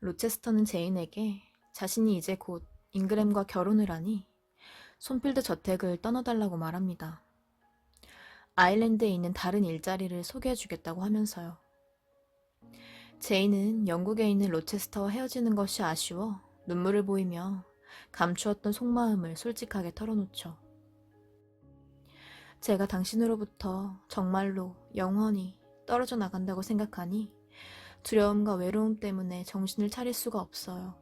로체스터는 제인에게 자신이 이제 곧 잉그램과 결혼을 하니 손필드 저택을 떠나달라고 말합니다. 아일랜드에 있는 다른 일자리를 소개해 주겠다고 하면서요. 제인은 영국에 있는 로체스터와 헤어지는 것이 아쉬워 눈물을 보이며 감추었던 속마음을 솔직하게 털어놓죠. 제가 당신으로부터 정말로 영원히 떨어져 나간다고 생각하니 두려움과 외로움 때문에 정신을 차릴 수가 없어요.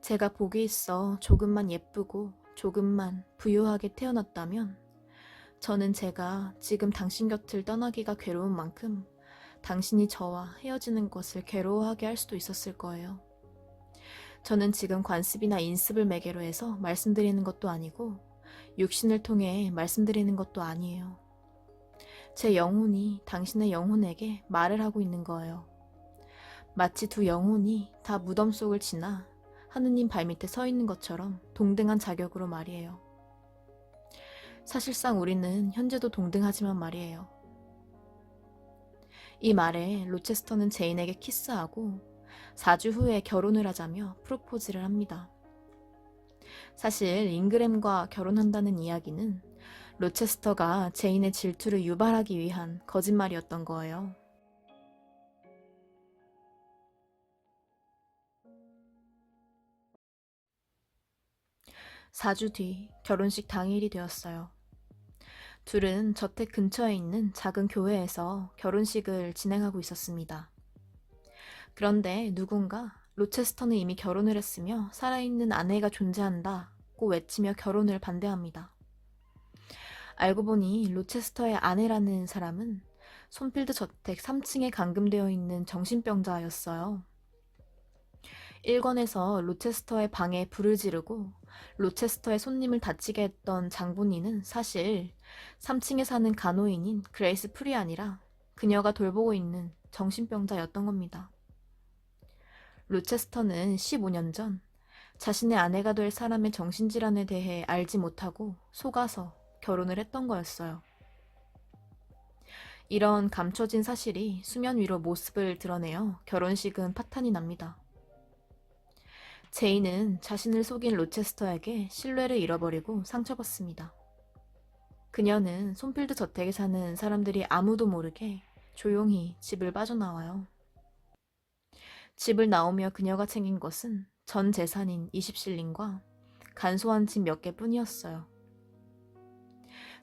제가 복이 있어 조금만 예쁘고 조금만 부유하게 태어났다면 저는 제가 지금 당신 곁을 떠나기가 괴로운 만큼 당신이 저와 헤어지는 것을 괴로워하게 할 수도 있었을 거예요. 저는 지금 관습이나 인습을 매개로 해서 말씀드리는 것도 아니고 육신을 통해 말씀드리는 것도 아니에요. 제 영혼이 당신의 영혼에게 말을 하고 있는 거예요. 마치 두 영혼이 다 무덤 속을 지나 하느님 발밑에 서 있는 것처럼 동등한 자격으로 말이에요. 사실상 우리는 현재도 동등하지만 말이에요. 이 말에 로체스터는 제인에게 키스하고 4주 후에 결혼을 하자며 프로포즈를 합니다. 사실 잉그램과 결혼한다는 이야기는 로체스터가 제인의 질투를 유발하기 위한 거짓말이었던 거예요. 4주 뒤 결혼식 당일이 되었어요. 둘은 저택 근처에 있는 작은 교회에서 결혼식을 진행하고 있었습니다. 그런데 누군가 로체스터는 이미 결혼을 했으며 살아있는 아내가 존재한다고 외치며 결혼을 반대합니다. 알고 보니 로체스터의 아내라는 사람은 손필드 저택 3층에 감금되어 있는 정신병자였어요. 1권에서 로체스터의 방에 불을 지르고 로체스터의 손님을 다치게 했던 장본인은 사실 3층에 사는 간호인인 그레이스 풀이 아니라 그녀가 돌보고 있는 정신병자였던 겁니다. 로체스터는 15년 전 자신의 아내가 될 사람의 정신질환에 대해 알지 못하고 속아서 결혼을 했던 거였어요. 이런 감춰진 사실이 수면 위로 모습을 드러내어 결혼식은 파탄이 납니다. 제이는 자신을 속인 로체스터에게 신뢰를 잃어버리고 상처받습니다. 그녀는 손필드 저택에 사는 사람들이 아무도 모르게 조용히 집을 빠져나와요. 집을 나오며 그녀가 챙긴 것은 전 재산인 20실링과 간소한 집 몇 개뿐이었어요.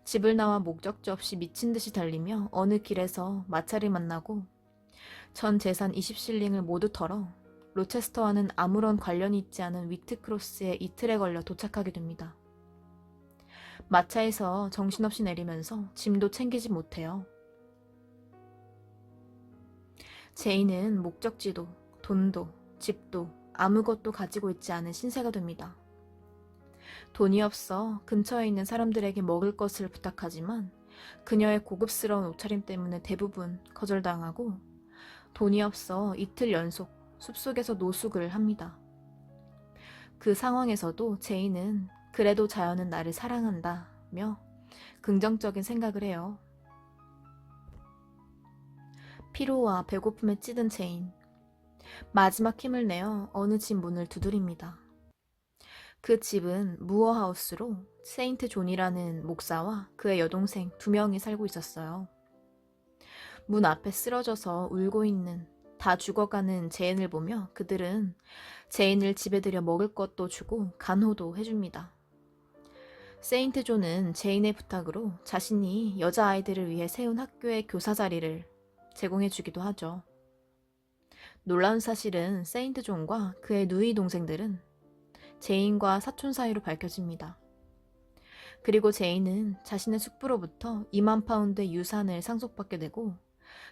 집을 나와 목적지 없이 미친 듯이 달리며 어느 길에서 마차를 만나고 전 재산 20실링을 모두 털어 로체스터와는 아무런 관련이 있지 않은 위트크로스에 이틀에 걸려 도착하게 됩니다. 마차에서 정신없이 내리면서 짐도 챙기지 못해요. 제이는 목적지도, 돈도, 집도 아무것도 가지고 있지 않은 신세가 됩니다. 돈이 없어 근처에 있는 사람들에게 먹을 것을 부탁하지만 그녀의 고급스러운 옷차림 때문에 대부분 거절당하고 돈이 없어 이틀 연속 숲속에서 노숙을 합니다. 그 상황에서도 제이는 그래도 자연은 나를 사랑한다며 긍정적인 생각을 해요. 피로와 배고픔에 찌든 제인. 마지막 힘을 내어 어느 집 문을 두드립니다. 그 집은 무어하우스로 세인트 존이라는 목사와 그의 여동생 두 명이 살고 있었어요. 문 앞에 쓰러져서 울고 있는 다 죽어가는 제인을 보며 그들은 제인을 집에 들여 먹을 것도 주고 간호도 해줍니다. 세인트 존은 제인의 부탁으로 자신이 여자아이들을 위해 세운 학교의 교사 자리를 제공해주기도 하죠. 놀라운 사실은 세인트 존과 그의 누이 동생들은 제인과 사촌 사이로 밝혀집니다. 그리고 제인은 자신의 숙부로부터 2만 파운드의 유산을 상속받게 되고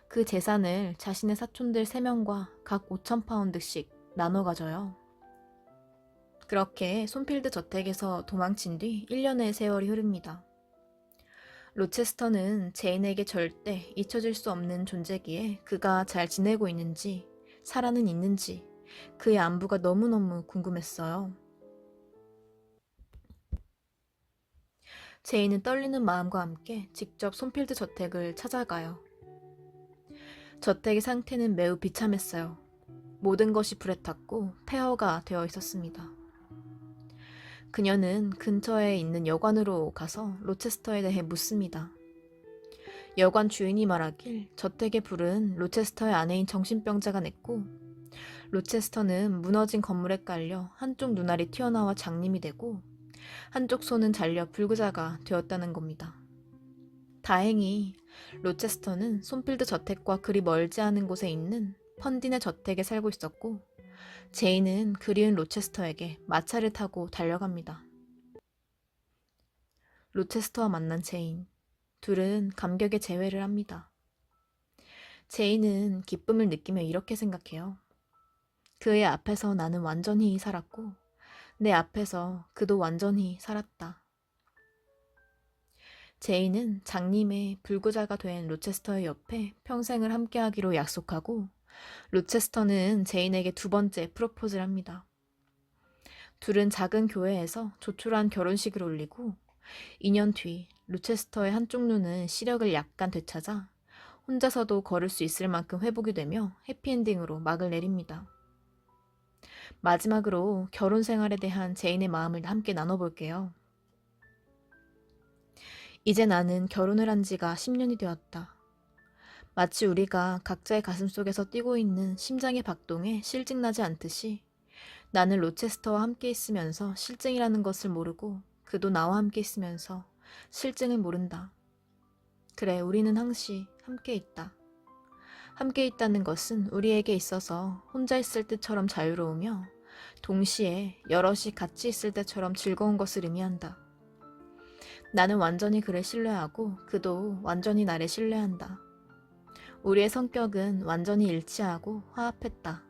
그 재산을 자신의 사촌들 3명과 각 5천 파운드씩 나눠 가져요. 그렇게 손필드 저택에서 도망친 뒤 1년의 세월이 흐릅니다. 로체스터는 제인에게 절대 잊혀질 수 없는 존재기에 그가 잘 지내고 있는지, 살아는 있는지, 그의 안부가 너무너무 궁금했어요. 제인은 떨리는 마음과 함께 직접 손필드 저택을 찾아가요. 저택의 상태는 매우 비참했어요. 모든 것이 불에 탔고 폐허가 되어 있었습니다. 그녀는 근처에 있는 여관으로 가서 로체스터에 대해 묻습니다. 여관 주인이 말하길 저택의 불은 로체스터의 아내인 정신병자가 냈고 로체스터는 무너진 건물에 깔려 한쪽 눈알이 튀어나와 장님이 되고 한쪽 손은 잘려 불구자가 되었다는 겁니다. 다행히 로체스터는 손필드 저택과 그리 멀지 않은 곳에 있는 펀딘의 저택에 살고 있었고 제인은 그리운 로체스터에게 마차를 타고 달려갑니다. 로체스터와 만난 제인. 둘은 감격의 재회를 합니다. 제인은 기쁨을 느끼며 이렇게 생각해요. 그의 앞에서 나는 완전히 살았고, 내 앞에서 그도 완전히 살았다. 제인은 장님의 불구자가 된 로체스터의 옆에 평생을 함께하기로 약속하고, 로체스터는 제인에게 두 번째 프로포즈를 합니다. 둘은 작은 교회에서 조촐한 결혼식을 올리고, 2년 뒤 로체스터의 한쪽 눈은 시력을 약간 되찾아 혼자서도 걸을 수 있을 만큼 회복이 되며 해피엔딩으로 막을 내립니다. 마지막으로 결혼 생활에 대한 제인의 마음을 함께 나눠볼게요. 이제 나는 결혼을 한 지가 10년이 되었다. 마치 우리가 각자의 가슴 속에서 뛰고 있는 심장의 박동에 실증나지 않듯이 나는 로체스터와 함께 있으면서 실증이라는 것을 모르고 그도 나와 함께 있으면서 실증을 모른다. 그래, 우리는 항시 함께 있다. 함께 있다는 것은 우리에게 있어서 혼자 있을 때처럼 자유로우며 동시에 여럿이 같이 있을 때처럼 즐거운 것을 의미한다. 나는 완전히 그를 신뢰하고 그도 완전히 나를 신뢰한다. 우리의 성격은 완전히 일치하고 화합했다.